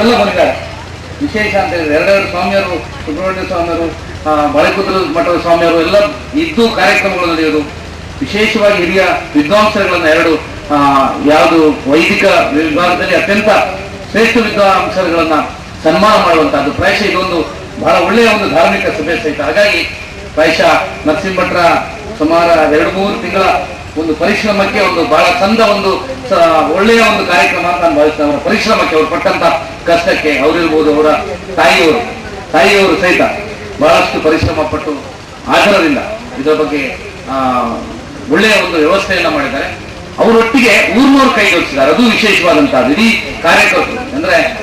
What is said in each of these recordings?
ಅವರೆಲ್ಲ ಬಂದಿದ್ದಾರೆ. ವಿಶೇಷ ಅಂತ ಹೇಳಿದ್ರೆ ಎರಡೆರಡು ಸ್ವಾಮಿಯವರು, ಸುಬ್ರಹ್ಮಣ್ಯ ಸ್ವಾಮಿಯವರು ಬಳೆಕುದ್ರ ಮಠದ ಸ್ವಾಮಿಯವರು ಎಲ್ಲ ಇದ್ದು ಕಾರ್ಯಕ್ರಮಗಳು ನಡೆಯೋದು. ವಿಶೇಷವಾಗಿ ಹಿರಿಯ ವಿದ್ವಾಂಸರುಗಳನ್ನ ಎರಡು ಯಾವುದು ವೈದಿಕ ವಿಭಾಗದಲ್ಲಿ ಅತ್ಯಂತ ಶ್ರೇಷ್ಠ ವಿದ್ವಾಂಸರುಗಳನ್ನ ಸನ್ಮಾನ ಮಾಡುವಂತಹದ್ದು. ಪ್ರಾಯಶಃ ಇದೊಂದು ಬಹಳ ಒಳ್ಳೆಯ ಒಂದು ಧಾರ್ಮಿಕ ಸಭೆ ಸಹಿತ. ಹಾಗಾಗಿ ಪ್ರಾಯಶಃ ನರಸಿಂಹಭಟ್ರ ಸುಮಾರು ಎರಡು, ಮೂರು ತಿಂಗಳ ಒಂದು ಪರಿಶ್ರಮಕ್ಕೆ ಒಂದು ಬಹಳ ಚಂದ ಒಂದು ಒಳ್ಳೆಯ ಒಂದು ಕಾರ್ಯಕ್ರಮ ಅಂತ ನಾನು ಭಾವಿಸ್ತೇನೆ. ಅವರ ಪರಿಶ್ರಮಕ್ಕೆ ಅವರು ಪಟ್ಟಂತ ಕಷ್ಟಕ್ಕೆ ಅವರಿರ್ಬೋದು ಅವರ ತಾಯಿಯವರು. ತಾಯಿಯವರು ಸಹಿತ ಬಹಳಷ್ಟು ಪರಿಶ್ರಮ ಪಟ್ಟು ಆಧಾರದಿಂದ ಇದರ ಬಗ್ಗೆ ಒಳ್ಳೆಯ ಒಂದು ವ್ಯವಸ್ಥೆಯನ್ನ ಮಾಡಿದ್ದಾರೆ. ಅವರೊಟ್ಟಿಗೆ ಊರ್ನವ್ರು ಕೈಗೊಳಿಸಿದ್ದಾರೆ ಅದು ವಿಶೇಷವಾದಂತಹದ್ದು ಇಡೀ ಕಾರ್ಯಕರ್ತರು. ಅಂದ್ರೆ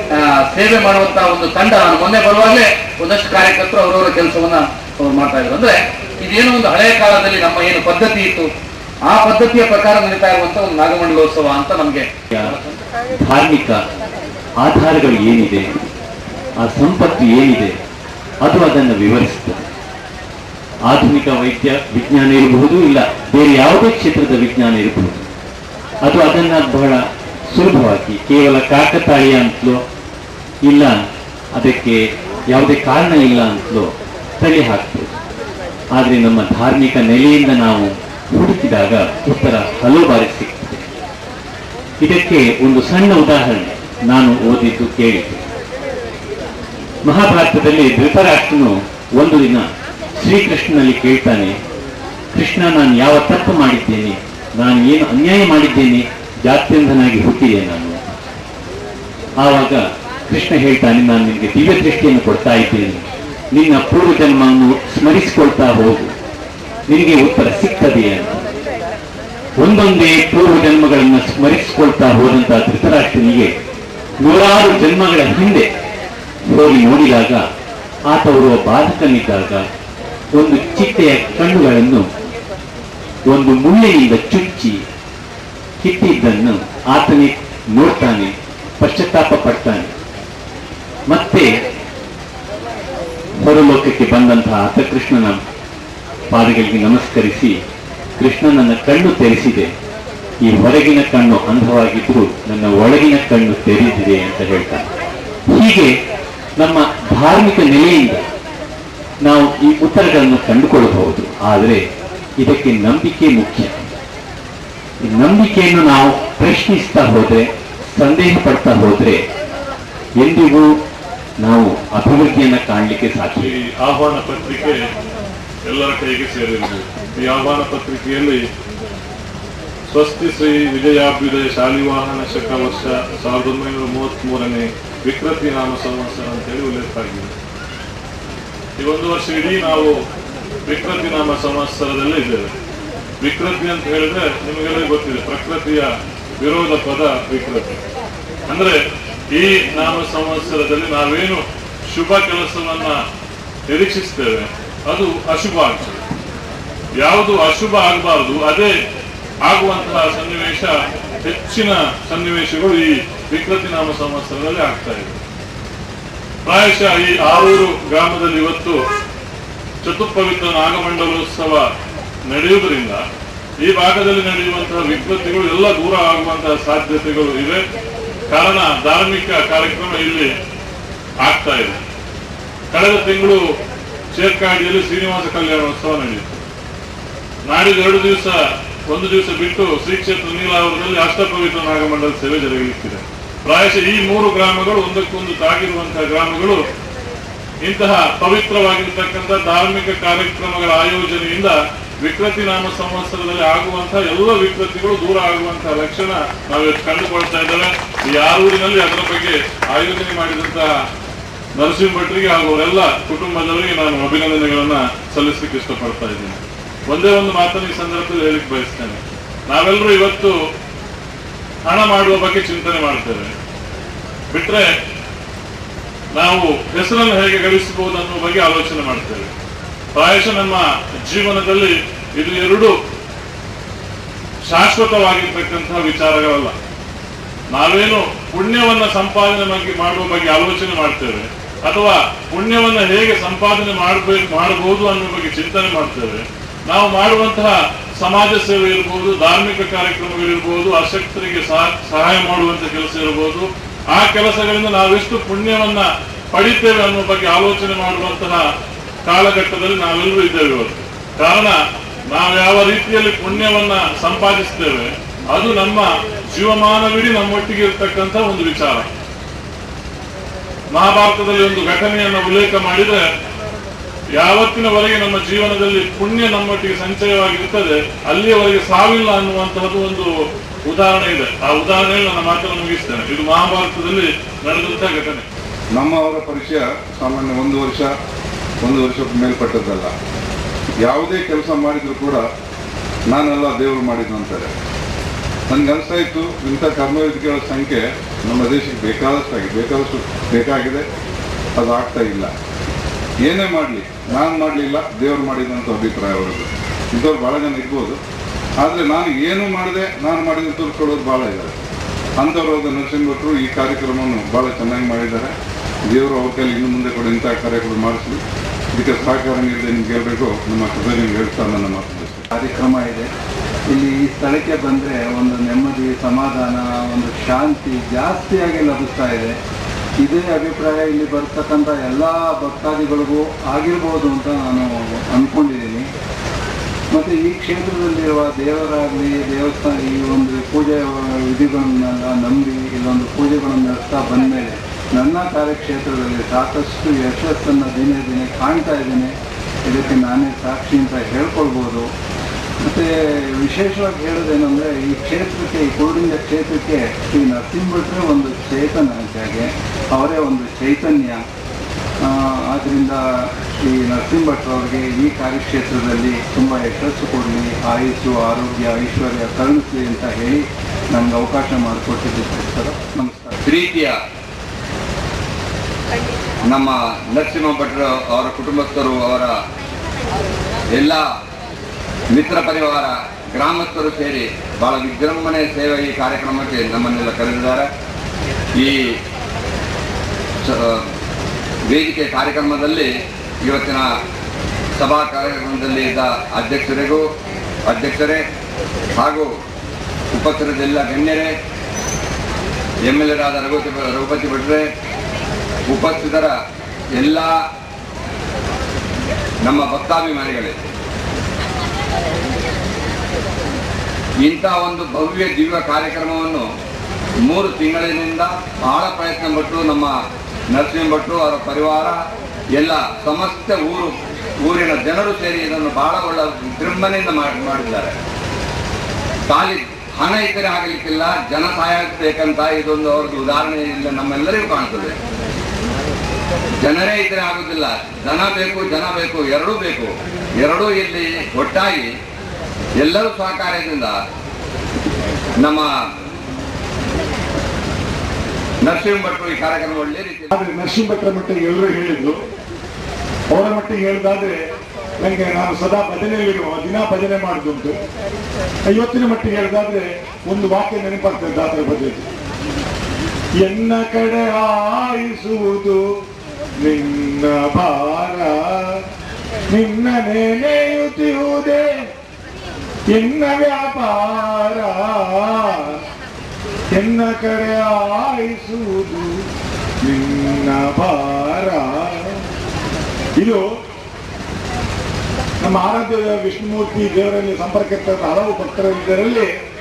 ಸೇವೆ ಮಾಡುವಂತಹ ಒಂದು ತಂಡ ನಾನು ಮೊನ್ನೆ ಬರುವಾಗಲೇ ಒಂದಷ್ಟು ಕಾರ್ಯಕರ್ತರು ಅವರವರ ಕೆಲಸವನ್ನ ಅವ್ರು ಮಾಡ್ತಾ ಇದ್ರು. ಅಂದ್ರೆ, ಇದೇನೋ ಒಂದು ಹಳೆಯ ಕಾಲದಲ್ಲಿ ನಮ್ಮ ಏನು ಪದ್ಧತಿ ಇತ್ತು. ಆ ಪದ್ಧತಿಯ ಪ್ರಕಾರ ನಡೀತಾ ಇರುವಂತ ಒಂದು ನಾಗಮಂಡಲೋತ್ಸವ ಅಂತ ನಮ್ಗೆ ಧಾರ್ಮಿಕ ಆಧಾರಗಳು ಏನಿದೆ, ಆ ಸಂಪತ್ತು ಏನಿದೆ ಅದು ಅದನ್ನು ವಿವರಿಸುತ್ತದೆ ಆಧುನಿಕ ವೈದ್ಯ ವಿಜ್ಞಾನ ಇರಬಹುದು ಇಲ್ಲ, ಬೇರೆ ಯಾವುದೇ ಕ್ಷೇತ್ರದ ವಿಜ್ಞಾನ ಇರಬಹುದು. ಅದು ಅದನ್ನ ಬಹಳ ಸುಲಭವಾಗಿ, ಕೇವಲ ಕಾಕತಾಳೀಯ ಅಂತಲೋ ಇಲ್ಲ ಅದಕ್ಕೆ ಯಾವುದೇ ಕಾರಣ ಇಲ್ಲ ಅಂತಲೋ ತಳ್ಳಿ ಹಾಕ್ಬೋದು ಆದರೆ ನಮ್ಮ ಧಾರ್ಮಿಕ ನೆಲೆಯಿಂದ ನಾವು ಹುಡುಕಿದಾಗ ಉತ್ತರ ಹಲವು ಬಾರಿ ಸಿಗ್ತದೆ ಇದಕ್ಕೆ ಒಂದು ಸಣ್ಣ ಉದಾಹರಣೆ ನಾನು ಓದಿದ್ದು ಕೇಳಿದ್ದು. ಮಹಾಭಾರತದಲ್ಲಿ ಧೃತರಾಷ್ಟ್ರನು ಒಂದು ದಿನ ಶ್ರೀಕೃಷ್ಣನಲ್ಲಿ ಕೇಳ್ತಾನೆ, ಕೃಷ್ಣ, ನಾನು ಯಾವ ತಪ್ಪು ಮಾಡಿದ್ದೇನೆ? ನಾನು ಏನು ಅನ್ಯಾಯ ಮಾಡಿದ್ದೇನೆ? ಜಾತ್ಯಂಧನಾಗಿ ಹುಟ್ಟಿದೆ ನಾನು. ಆವಾಗ ಕೃಷ್ಣ ಹೇಳ್ತಾನೆ, ನಾನು ನಿನಗೆ ದಿವ್ಯ ದೃಷ್ಟಿಯನ್ನು ಕೊಡ್ತಾ ಇದ್ದೇನೆ. ನಿನ್ನ ಪೂರ್ವ ಜನ್ಮವನ್ನು ಸ್ಮರಿಸಿಕೊಳ್ತಾ ಹೋಗು. ನಿನಗೆ ಉತ್ತರ ಸಿಗ್ತದೆ ಒಂದೊಂದೇ ಪೂರ್ವ ಜನ್ಮಗಳನ್ನು ಸ್ಮರಿಸಿಕೊಳ್ತಾ ಹೋದಂತಹ ಧೃತರಾಷ್ಟ್ರನಿಗೆ ನೂರಾರು ಜನ್ಮಗಳ ಹಿಂದೆ ಹೋಗಿ ನೋಡಿದಾಗ ಆತ ಓರ್ವ ಬಾಧಕನಿದ್ದಾಗ ಒಂದು ಚಿಟ್ಟೆಯ ಕಣ್ಣುಗಳನ್ನು ಒಂದು ಮುಳ್ಳಿನಿಂದ ಚುಚ್ಚಿ ಕಿತ್ತಿದ್ದನ್ನು ಆತನೇ ನೋಡ್ತಾನೆ, ಪಶ್ಚಾತ್ತಾಪ ಪಡ್ತಾನೆ. ಮತ್ತೆ ಹೊರಲೋಕಕ್ಕೆ ಬಂದಂತಹ ಆತ ಕೃಷ್ಣನ ಪಾದಗಳಿಗೆ ನಮಸ್ಕರಿಸಿ ಕೃಷ್ಣ ನನ್ನ ಕಣ್ಣು ತೆರೆಸಿದೆ. ಈ ಹೊರಗಿನ ಕಣ್ಣು ಅಂಧವಾಗಿದ್ರು ನನ್ನ ಒಳಗಿನ ಕಣ್ಣು ತೆರೆದಿದೆ ಅಂತ ಹೇಳ್ತಾರೆ ಹೀಗೆ ನಮ್ಮ ಧಾರ್ಮಿಕ ನೆಲೆಯಿಂದ ನಾವು ಈ ಉತ್ತರಗಳನ್ನು ಕಂಡುಕೊಳ್ಳಬಹುದು. ಆದರೆ ಇದಕ್ಕೆ ನಂಬಿಕೆ ಮುಖ್ಯ. ಈ ನಂಬಿಕೆಯನ್ನು ನಾವು ಪ್ರಶ್ನಿಸ್ತಾ ಹೋದ್ರೆ ಸಂದೇಹ ಪಡ್ತಾ ಹೋದ್ರೆ ಎಂದಿಗೂ ನಾವು ಅಭಿವೃದ್ಧಿಯನ್ನು ಕಾಣಲಿಕ್ಕೆ ಸಾಧ್ಯ ಆಹ್ವಾನ ಪತ್ರಿಕೆ ಎಲ್ಲರ ಕೈಗೆ ಸೇರಿರುವುದು ಈ ಆಹ್ವಾನ ಪತ್ರಿಕೆಯಲ್ಲಿ ಸ್ವಸ್ತಿ ಶ್ರೀ ವಿಜಯಾಭ್ಯುದಯ ಶಾಲಿವಾಹನ ಶಕ ವರ್ಷ ಸಾವಿರದ ಒಂಬೈನೂರ ಮೂವತ್ತ್ ಮೂರನೇ ವಿಕೃತಿ ನಾಮ ಸಂವತ್ಸರ ಅಂತೇಳಿ ಉಲ್ಲೇಖ ಆಗಿದೆ ಈ ಒಂದು ವರ್ಷ ಇಡೀ ನಾವು ವಿಕೃತಿ ನಾಮ ಸಂವತ್ಸರದಲ್ಲೇ ಇದ್ದೇವೆ. ವಿಕೃತಿ ಅಂತ ಹೇಳಿದ್ರೆ ನಿಮಗೆಲ್ಲ ಗೊತ್ತಿದೆ, ಪ್ರಕೃತಿಯ ವಿರೋಧ ಪದ ವಿಕೃತಿ. ಅಂದ್ರೆ ಈ ನಾಮ ಸಂವತ್ಸರದಲ್ಲಿ ನಾವೇನು ಶುಭ ಕೆಲಸವನ್ನ ನಿರೀಕ್ಷಿಸ್ತೇವೆ ಅದು ಅಶುಭ ಆಗ್ತದೆ. ಯಾವುದು ಅಶುಭ ಆಗಬಾರದು, ಅದೇ ಆಗುವಂತಹ ಸನ್ನಿವೇಶ, ಹೆಚ್ಚಿನ ಸನ್ನಿವೇಶಗಳು ಈ ವಿಕೃತಿ ನಾಮ ಸಂವತ್ಸರದಲ್ಲಿ ಆಗ್ತಾ ಇದೆ. ಪ್ರಾಯಶಃ ಈ ಆರೂರು ಗ್ರಾಮದಲ್ಲಿ ಇವತ್ತು ಚತುಪ್ಪವಿತ್ರ ನಾಗಮಂಡಲೋತ್ಸವ ನಡೆಯುವುದರಿಂದ ಈ ಭಾಗದಲ್ಲಿ ನಡೆಯುವಂತಹ ವಿಕೃತಿಗಳು ಎಲ್ಲ ದೂರ ಆಗುವಂತಹ ಸಾಧ್ಯತೆಗಳು ಇವೆ. ಕಾರಣ ಧಾರ್ಮಿಕ ಕಾರ್ಯಕ್ರಮ ಇಲ್ಲಿ ಆಗ್ತಾ ಇದೆ. ಕಳೆದ ತಿಂಗಳು ಚೇರ್ಕಾಡಿಯಲ್ಲಿ ಶ್ರೀನಿವಾಸ ಕಲ್ಯಾಣೋತ್ಸವ ನಡೆಯಿತು. ನಾಡಿದ್ದು ಎರಡು ದಿವಸ, ಒಂದು ದಿವಸ ಬಿಟ್ಟು ಶ್ರೀ ಕ್ಷೇತ್ರ ನೀಲಾವರದಲ್ಲಿ ಅಷ್ಟಪವಿತ್ರ ನಾಗಮಂಡಲ ಸೇವೆ ಜರುಗಲಿಕ್ಕಿದೆ ಪ್ರಾಯಶಃ ಈ ಮೂರು ಗ್ರಾಮಗಳು ಒಂದಕ್ಕೊಂದು ತಾಗಿರುವಂತಹ ಗ್ರಾಮಗಳು ಇಂತಹ ಪವಿತ್ರವಾಗಿರ್ತಕ್ಕಂಥ ಧಾರ್ಮಿಕ ಕಾರ್ಯಕ್ರಮಗಳ ಆಯೋಜನೆಯಿಂದ ವಿಕೃತಿ ನಾಮ ಸಂವತ್ಸರದಲ್ಲಿ ಆಗುವಂತಹ ಎಲ್ಲ ವಿಕೃತಿಗಳು ದೂರ ಆಗುವಂತಹ ಲಕ್ಷಣ ನಾವಿವತ್ತು ಕಂಡುಕೊಳ್ತಾ ಇದ್ದೇವೆ. ಈ ಆರೂರಿನಲ್ಲಿ ಅದರ ಬಗ್ಗೆ ಆಯೋಜನೆ ಮಾಡಿದಂತಹ ನರಸಿಂಹ ಭಟ್ರಿಗೆ ಹಾಗೂ ಅವರೆಲ್ಲ ಕುಟುಂಬದವರಿಗೆ ನಾನು ಅಭಿನಂದನೆಗಳನ್ನ ಸಲ್ಲಿಸಲಿಕ್ಕೆ ಇಷ್ಟಪಡ್ತಾ ಇದ್ದೀನಿ. ಒಂದೇ ಒಂದು ಮಾತನ್ನು ಈ ಸಂದರ್ಭದಲ್ಲಿ ಹೇಳಿಕ್ ಬಯಸ್ತೇನೆ. ನಾವೆಲ್ಲರೂ ಇವತ್ತು ಹಣ ಮಾಡುವ ಬಗ್ಗೆ ಚಿಂತನೆ ಮಾಡ್ತೇವೆ. ಬಿಟ್ರೆ ನಾವು ಹೆಸರನ್ನು ಹೇಗೆ ಗಳಿಸಬಹುದು ಅನ್ನೋ ಬಗ್ಗೆ ಆಲೋಚನೆ ಮಾಡ್ತೇವೆ. ಪ್ರಾಯಶಃ ನಮ್ಮ ಜೀವನದಲ್ಲಿ ಇದು ಎರಡು ಶಾಶ್ವತವಾಗಿರ್ತಕ್ಕಂತಹ ವಿಚಾರಗಳಲ್ಲ. ನಾವೇನು ಪುಣ್ಯವನ್ನ ಸಂಪಾದನೆ ಬಗ್ಗೆ ಮಾಡುವ ಬಗ್ಗೆ ಆಲೋಚನೆ ಮಾಡ್ತೇವೆ. ಅಥವಾ ಪುಣ್ಯವನ್ನ ಹೇಗೆ ಸಂಪಾದನೆ ಮಾಡಬೇಕು ಮಾಡಬಹುದು ಅನ್ನೋ ಬಗ್ಗೆ ಚಿಂತನೆ ಮಾಡ್ತೇವೆ. ನಾವು ಮಾಡುವಂತಹ ಸಮಾಜ ಸೇವೆ ಇರಬಹುದು ಧಾರ್ಮಿಕ ಕಾರ್ಯಕ್ರಮಗಳಿರ್ಬೋದು ಅಶಕ್ತರಿಗೆ ಸಹ- ಸಹಾಯ ಮಾಡುವಂತ ಕೆಲಸ ಇರಬಹುದು ಆ ಕೆಲಸಗಳಿಂದ ನಾವೆಷ್ಟು ಪುಣ್ಯವನ್ನ ಪಡಿತೇವೆ ಅನ್ನೋ ಬಗ್ಗೆ ಆಲೋಚನೆ ಮಾಡುವಂತಹ ಕಾಲಘಟ್ಟದಲ್ಲಿ ನಾವೆಲ್ಲರೂ ಇದ್ದೇವೆ ಇವತ್ತು ಕಾರಣ, ನಾವು ಯಾವ ರೀತಿಯಲ್ಲಿ ಪುಣ್ಯವನ್ನ ಸಂಪಾದಿಸ್ತೇವೆ, ಅದು ನಮ್ಮ ಜೀವಮಾನವಿಡೀ ನಮ್ಮೊಟ್ಟಿಗೆ ಇರ್ತಕ್ಕಂಥ ಒಂದು ವಿಚಾರ. ಮಹಾಭಾರತದಲ್ಲಿ ಒಂದು ಘಟನೆಯನ್ನು ಉಲ್ಲೇಖ ಮಾಡಿದ್ರೆ, ಯಾವತ್ತಿನವರೆಗೆ ನಮ್ಮ ಜೀವನದಲ್ಲಿ ಪುಣ್ಯ ನಮ್ಮೊಟ್ಟಿಗೆ ಸಂಚಯವಾಗಿರ್ತದೆ ಅಲ್ಲಿಯವರೆಗೆ ಸಾವಿಲ್ಲ ಅನ್ನುವಂತಹದ್ದು ಒಂದು ಉದಾಹರಣೆ ಇದೆ. ಆ ಉದಾಹರಣೆಯಲ್ಲಿ ನನ್ನ ಮಾತನ್ನು ಮುಗಿಸ್ತೇನೆ. ಇದು ಮಹಾಭಾರತದಲ್ಲಿ ನಡೆದಂತಹ ಘಟನೆ. ನಮ್ಮವರ ಪರಿಚಯ ಸಾಮಾನ್ಯ ಒಂದು ವರ್ಷ ಒಂದು ವರ್ಷ ಮೇಲ್ಪಟ್ಟದ್ದಲ್ಲ. ಯಾವುದೇ ಕೆಲಸ ಮಾಡಿದ್ರು ಕೂಡ ನಾನೆಲ್ಲ ದೇವರು ಮಾಡಿದ್ದು ಅಂತಾರೆ. ನನ್ಗೆ ಅನಿಸ್ತಾ ಇತ್ತು, ಇಂಥ ಕರ್ಮವೇದಿಕೆಗಳ ಸಂಖ್ಯೆ ನಮ್ಮ ದೇಶಕ್ಕೆ ಬೇಕಾದಷ್ಟಾಗಿ ಬೇಕಾದಷ್ಟು ಬೇಕಾಗಿದೆ. ಅದು ಆಗ್ತಾ ಇಲ್ಲ. ಏನೇ ಮಾಡಲಿ, ನಾನು ಮಾಡಲಿಲ್ಲ ದೇವರು ಮಾಡಿದಂಥ ಅಭಿಪ್ರಾಯ ಅವರದ್ದು. ಇಂಥವ್ರು ಭಾಳ ಜನ ಇರ್ಬೋದು. ಆದರೆ ನಾನು ಏನು ಮಾಡಿದೆ, ನಾನು ಮಾಡಿದ ತೋರಿಸ್ಕೊಳ್ಳೋದು ಭಾಳ ಇದ್ದಾರೆ ಅಂಥವ್ರಾದ ನರಸಿಂಹ ಭಟ್ರು ಈ ಕಾರ್ಯಕ್ರಮವನ್ನು ಭಾಳ ಚೆನ್ನಾಗಿ ಮಾಡಿದ್ದಾರೆ. ದೇವರು ಅವ್ರ ಕೈಲಿ ಇನ್ನು ಮುಂದೆ ಕೂಡ ಇಂಥ ಕಾರ್ಯಕ್ರಮ ಮಾಡಿಸಲಿ. ಇದಕ್ಕೆ ಸಹಕಾರ ನೀಡಿದೆ ನಿಮ್ಗೆ ಹೇಳಬೇಕು, ನಮ್ಮ ಕೃತಜ್ಞ ಹೇಳ್ತಾ ನನ್ನ ಮಾತು. ಕಾರ್ಯಕ್ರಮ ಇದೆ. ಇಲ್ಲಿ ಈ ಸ್ಥಳಕ್ಕೆ ಬಂದರೆ ಒಂದು ನೆಮ್ಮದಿ, ಸಮಾಧಾನ, ಒಂದು ಶಾಂತಿ ಜಾಸ್ತಿಯಾಗಿ ಲಭಿಸ್ತಾ ಇದೆ. ಇದೇ ಅಭಿಪ್ರಾಯ ಇಲ್ಲಿ ಬರ್ತಕ್ಕಂಥ ಎಲ್ಲ ಭಕ್ತಾದಿಗಳಿಗೂ ಆಗಿರ್ಬೋದು ಅಂತ ನಾನು ಅಂದ್ಕೊಂಡಿದ್ದೀನಿ ಮತ್ತು ಈ ಕ್ಷೇತ್ರದಲ್ಲಿರುವ ದೇವರಾಗಲಿ, ದೇವಸ್ಥಾನ ಈ ಒಂದು ಪೂಜೆ ವಿಧಿಗಳನ್ನೆಲ್ಲ ನಂಬಿ ಇಲ್ಲೊಂದು ಪೂಜೆಗಳನ್ನು ನಡೆಸ್ತಾ ಬಂದಮೇಲೆ ನನ್ನ ಕಾರ್ಯಕ್ಷೇತ್ರದಲ್ಲಿ ಸಾಕಷ್ಟು ಯಶಸ್ಸನ್ನು ದಿನೇ ದಿನೇ ಕಾಣ್ತಾ ಇದ್ದೀನಿ. ಇದಕ್ಕೆ ನಾನೇ ಸಾಕ್ಷಿ ಅಂತ ಹೇಳ್ಕೊಳ್ಬೋದು. ಮತ್ತು ವಿಶೇಷವಾಗಿ ಹೇಳೋದೇನೆಂದರೆ ಈ ಕ್ಷೇತ್ರಕ್ಕೆ ಈ ಕೋಡಿಂಗ ಕ್ಷೇತ್ರಕ್ಕೆ ಶ್ರೀ ನರಸಿಂಹ ಭಟ್ರೆ ಒಂದು ಚೇತನ ಹಾಗೆ ಅವರೇ ಒಂದು ಚೈತನ್ಯ. ಆ, ಆದ್ದರಿಂದ ಶ್ರೀ ನರಸಿಂಹ ಭಟ್ರವರಿಗೆ ಈ ಕಾರ್ಯಕ್ಷೇತ್ರದಲ್ಲಿ ತುಂಬ ಯಶಸ್ಸು ಕೊಡಲಿ ಆಯುಸ್ಸು ಆರೋಗ್ಯ ಐಶ್ವರ್ಯ ಕರುಣಿಸಲಿ ಅಂತ ಹೇಳಿ ನನಗೆ ಅವಕಾಶ ಮಾಡಿಕೊಟ್ಟಿದ್ದಕ್ಕೋಸ್ಕರ ನಮಸ್ಕಾರ. ಪ್ರೀತಿಯ ನಮ್ಮ ನರಸಿಂಹ ಭಟ್ರು ಅವರ ಕುಟುಂಬಸ್ಥರು ಅವರ ಎಲ್ಲ ಮಿತ್ರ ಪರಿವಾರ, ಗ್ರಾಮಸ್ಥರು ಸೇರಿ ಬಹಳ ವಿಜೃಂಭಣೆ ಸೇವೆ ಈ ಕಾರ್ಯಕ್ರಮಕ್ಕೆ ನಮ್ಮನ್ನೆಲ್ಲ ಕರೆದಿದ್ದಾರೆ. ಈ ವೇದಿಕೆ ಕಾರ್ಯಕ್ರಮದಲ್ಲಿ ಇವತ್ತಿನ ಸಭಾ ಕಾರ್ಯಕ್ರಮದಲ್ಲಿ ಇದ್ದ ಅಧ್ಯಕ್ಷರಿಗೂ, ಅಧ್ಯಕ್ಷರೇ ಹಾಗೂ ಉಪಸ್ಥಿತರೆಲ್ಲ ಗಣ್ಯರೇ ಎಂ ಎಲ್ ಎರಾದ ರಘುಪತಿ ರಘುಪತಿ ಭಟ್ರೆ, ಉಪಸ್ಥಿತರ ಎಲ್ಲ ನಮ್ಮ ಭಕ್ತಾಭಿಮಾನಿಗಳೇ. ಇಂಥ ಒಂದು ಭವ್ಯ ದಿವ್ಯ ಕಾರ್ಯಕ್ರಮವನ್ನು ಮೂರು ತಿಂಗಳಿನಿಂದ ಬಹಳ ಪ್ರಯತ್ನ ಪಟ್ಟು ನಮ್ಮ ನರಸಿಂಹ ಭಟ್ರು ಅವರ ಪರಿವಾರ, ಎಲ್ಲ ಸಮಸ್ತ ಊರು, ಊರಿನ ಜನರು ಸೇರಿ ಇದನ್ನು ಬಹಳ ಒಳ್ಳೆ ವಿಜೃಂಭಣೆಯಿಂದ ಮಾಡಿ, ಮಾಡಿದ್ದಾರೆ. ಖಾಲಿ ಹಣ ಇದ್ದರೆ ಆಗಲಿಕ್ಕಿಲ್ಲ, ಜನ ಸಹಾಯ ಬೇಕಂತ ಇದೊಂದು ಅವ್ರದ್ದು ಉದಾಹರಣೆ ನಮ್ಮೆಲ್ಲರಿಗೂ ಕಾಣ್ತದೆ. ಜನರೇ ಇದ್ರೆ ಆಗುದಿಲ್ಲ. ಜನ ಬೇಕು ಜನ ಬೇಕು, ಎರಡೂ ಬೇಕು. ಎರಡೂ ಇಲ್ಲಿ ಒಟ್ಟಾಗಿ ಎಲ್ಲರೂ ಸಹಕಾರದಿಂದ ನಮ್ಮ ನರಸಿಂಹ ಭಟ್ರು ಈ ಕಾರ್ಯಕ್ರಮ ಒಳ್ಳೆ ರೀತಿ ಆದ್ರೆ ನರಸಿಂಹ ಭಟ್ರ ಮಟ್ಟಿಗೆ ಎಲ್ಲರೂ ಹೇಳಿದ್ರು. ಅವರ ಮಟ್ಟಿಗೆ ಹೇಳಿದಾದ್ರೆ ನನಗೆ ನಾನು ಸದಾ ಭಜನೆಯಲ್ಲಿರುವ ದಿನ ಭಜನೆ ಮಾಡುದುಂಟು ಐವತ್ತಿನ ಮಟ್ಟಿಗೆ ಹೇಳಿದಾದ್ರೆ ಒಂದು ವಾಕ್ಯ ನೆನಪಾಗ್ತದೆ ದಾಸರ ಭಜನೆ ಎನ್ನ ಕಡೆ ಆಯಿಸುವುದು ನಿನ್ನ ಭಾರ ನಿನ್ನ ನೆನೆಯುತ್ತಿರುವುದೇ ಎನ್ನ ವ್ಯಾಪಾರ. ಎನ್ನ ಕಡೆ ಆಯಿಸುವುದು ನಿನ್ನ ಭಾರ. ಇದು ನಮ್ಮ ಆರಾಧ್ಯ ವಿಷ್ಣುಮೂರ್ತಿ ದೇವರಲ್ಲಿ ಸಂಪರ್ಕಿತ ಹಲವು ಭಕ್ತರಿದ್ದರಲ್ಲಿ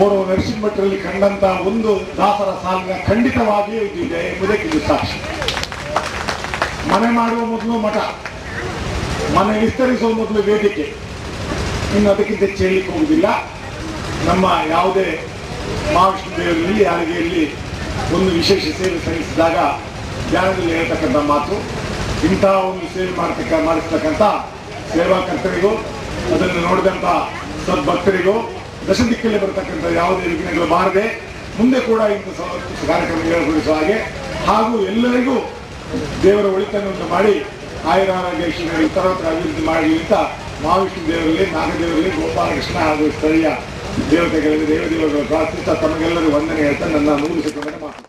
ಓರ್ವ ನರಸಿಂಹಭಟ್ರಲ್ಲಿ ಕಂಡಂತ ಒಂದು ದಾಸರ ಸಾಲಿನ ಖಂಡಿತವಾಗಿಯೂ ಇದಿದೆ ಇದೆ ಎಂಬುದಕ್ಕೆ ಇದು ಸಾಕ್ಷಿ. ಮನೆ ಮಾಡುವ ಮೊದಲು ಮಠ, ಮನೆ ವಿಸ್ತರಿಸುವ ಮೊದಲು ವೇದಿಕೆ. ಇನ್ನು ಅದಕ್ಕಿಂತ ಹೆಚ್ಚು ಹೇಳಲಿಕ್ಕೆ ಹೋಗುದಿಲ್ಲ ನಮ್ಮ ಯಾವುದೇ ಮಹಾವಿಷ್ಣು ದೇವರಲ್ಲಿ ಯಾರಿಗೆ ಇಲ್ಲಿ ಒಂದು ವಿಶೇಷ ಸೇವೆ ಸಲ್ಲಿಸಿದಾಗ ಧ್ಯಾನದಲ್ಲಿ ಹೇಳ್ತಕ್ಕಂಥ ಮಾತು ಇಂತಹ ಒಂದು ಸೇವೆ ಮಾಡತಕ್ಕ, ಮಾಡಿಸ್ತಕ್ಕಂಥ ಸೇವಾಕರ್ತರಿಗೂ ಅದನ್ನು ನೋಡಿದಂಥ ಸದ್ಭಕ್ತರಿಗೂ ದಶದಿಕ್ಕಲ್ಲಿ ಬರತಕ್ಕಂಥ ಯಾವುದೇ ವಿಘ್ನಗಳು ಬಾರದೆ, ಮುಂದೆ ಕೂಡ ಇಂಥ ಕಾರ್ಯಕ್ರಮ ಏರ್ಪಡಿಸುವ ಹಾಗೆ, ಹಾಗೂ ಎಲ್ಲರಿಗೂ ದೇವರ ಒಳಿತನ್ನು ಮಾಡಿ ಆಯುರಾರೋಗ್ಯ ಐಶ್ವರ್ಯ ಇತರ ಅಭಿವೃದ್ಧಿ ಮಾಡಿ ಅಂತ ಮಹಾವಿಷ್ಣು ದೇವರಲ್ಲಿ, ನಾಗದೇವರಲ್ಲಿ ಗೋಪಾಲಕೃಷ್ಣ ಹಾಗೂ ಸ್ಥಳೀಯ ದೇವತೆಗಳಲ್ಲಿ ದೇವದೇವರುಗಳು ಪ್ರಾರ್ಥಿಸ್ತಾ ತಮಗೆಲ್ಲರೂ ವಂದನೆ ಹೇಳ್ತಾ ನನ್ನ ಸೆಕೆಂಡ್ ಮಾತು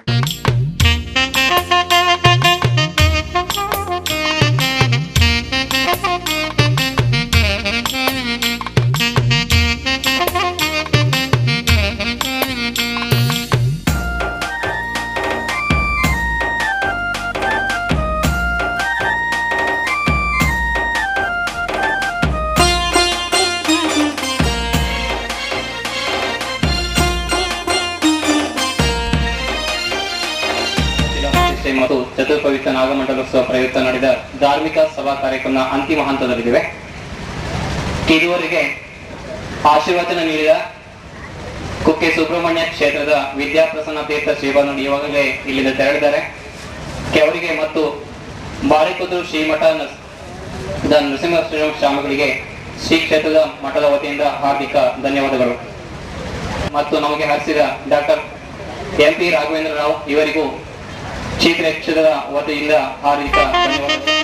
ನಾಗಮಂಡಲೋತ್ಸವ ಪ್ರಯುಕ್ತ ನಡೆದ ಧಾರ್ಮಿಕ ಸಭಾ ಕಾರ್ಯಕ್ರಮ ಅಂತಿಮ ಹಂತದಲ್ಲಿವೆ ಇದುವರೆಗೆ ಆಶೀರ್ವಚನ ನೀಡಿದ ಕುಕ್ಕೆ ಸುಬ್ರಹ್ಮಣ್ಯ ಕ್ಷೇತ್ರದ ವಿದ್ಯಾಪ್ರಸನ್ನ ತೀರ್ಥ ಶ್ರೀಪಾದಂಡಿ ಇವಾಗಲೇ ಇಲ್ಲಿಂದ ತೆರಳಿದ್ದಾರೆ. ಕೆವರಿಗೆ ಮತ್ತು ಬಾರಿಕುದು ಶ್ರೀಮಠ ನರಸಿಂಹ ಸ್ವಾಮಿಗಳಿಗೆ ಶ್ರೀ ಕ್ಷೇತ್ರದ ಮಠದ ವತಿಯಿಂದ ಹಾರ್ದಿಕ ಧನ್ಯವಾದಗಳು. ಮತ್ತು ನಮಗೆ ಹರಿಸಿದ doctor M P Raghavendra Rao ಇವರಿಗೂ ಶ್ರೀ ಕ್ಷೇತ್ರದ ವತಿಯಿಂದ ಆ ಧನ್ಯವಾದಗಳು.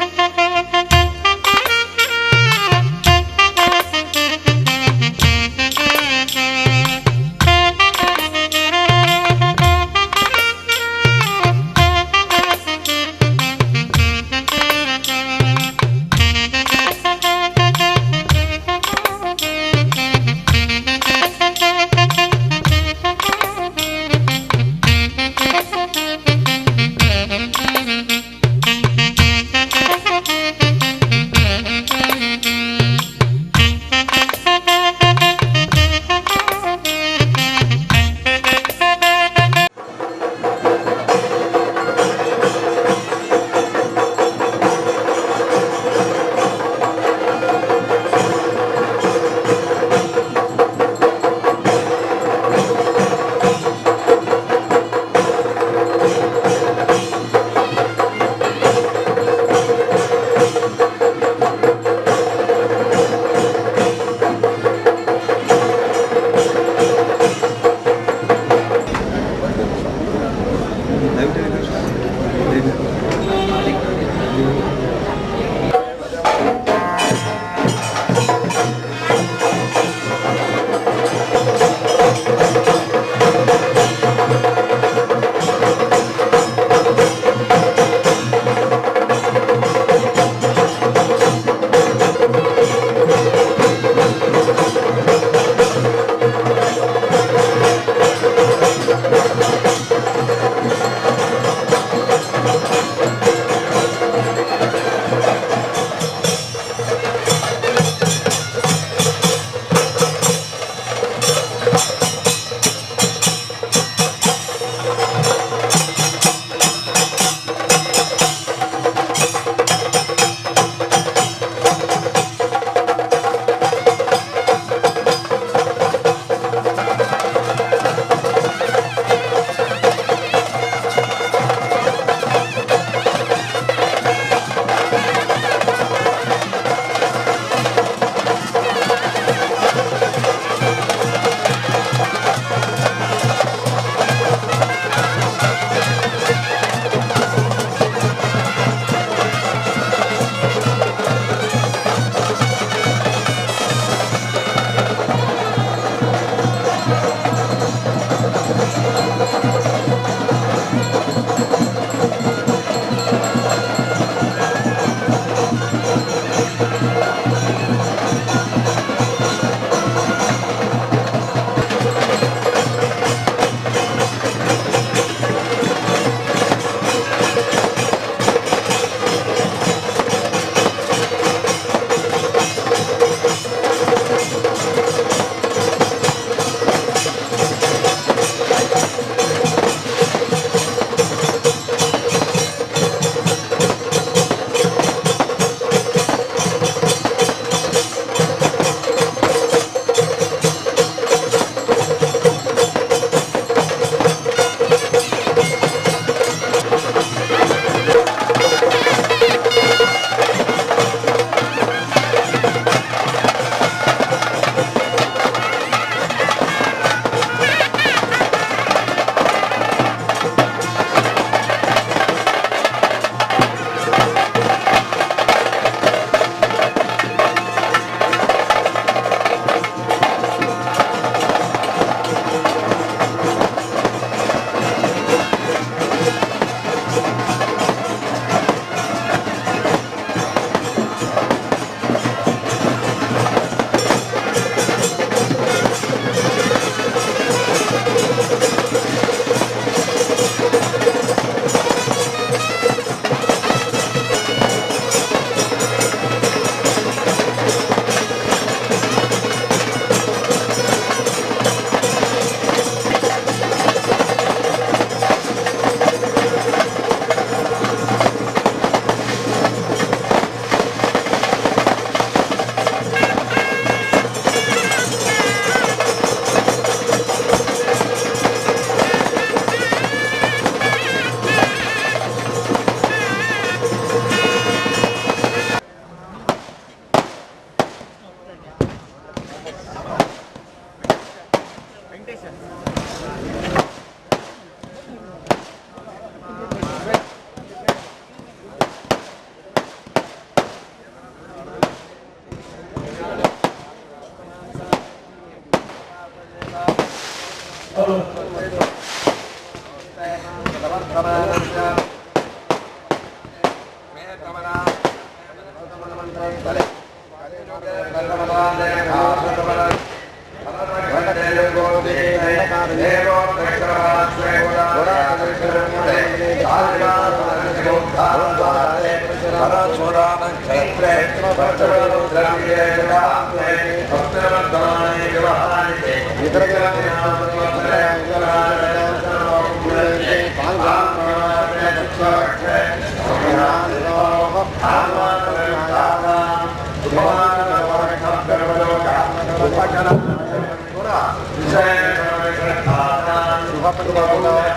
Paraná.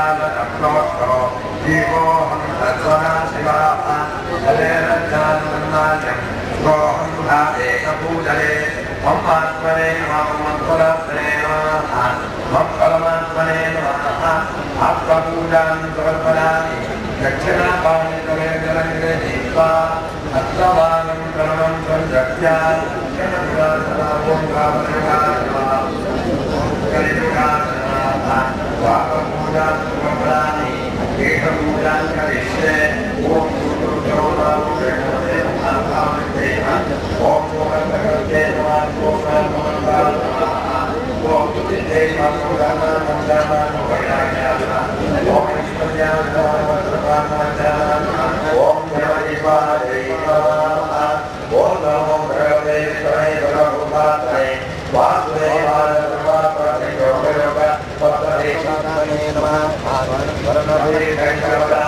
జ్ఞానప్రవక్తో జీవోహం సత్వనాశివాహేరజ్ఞానాయం గోహం ఏకపూజలే మమ్మాత్మనే మమ్మంతురాత్మనే మక్కలమాత్మనే ఆత్మపూజాన్ని సమర్పణాన్ని దక్షిణాపాణితవేదలంగే దీపా అత్తవానం ప్రణవం సంజక్ష్యా ఓం కామనా వామ ब्रह्मणानि एकमूलाङ्करिष्ये ॐ ॐ मोहन्तकल्पे ॐ बुद्धिते मातुराणानन्दानानुवैराग्याः ॐ विष्णुज्ञानदानवत्रपानादानः ॐ जयदीपानाः আমাদের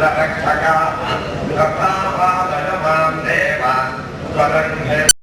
रक्षका रक्षापादय माँ देवा त्वरङ्गे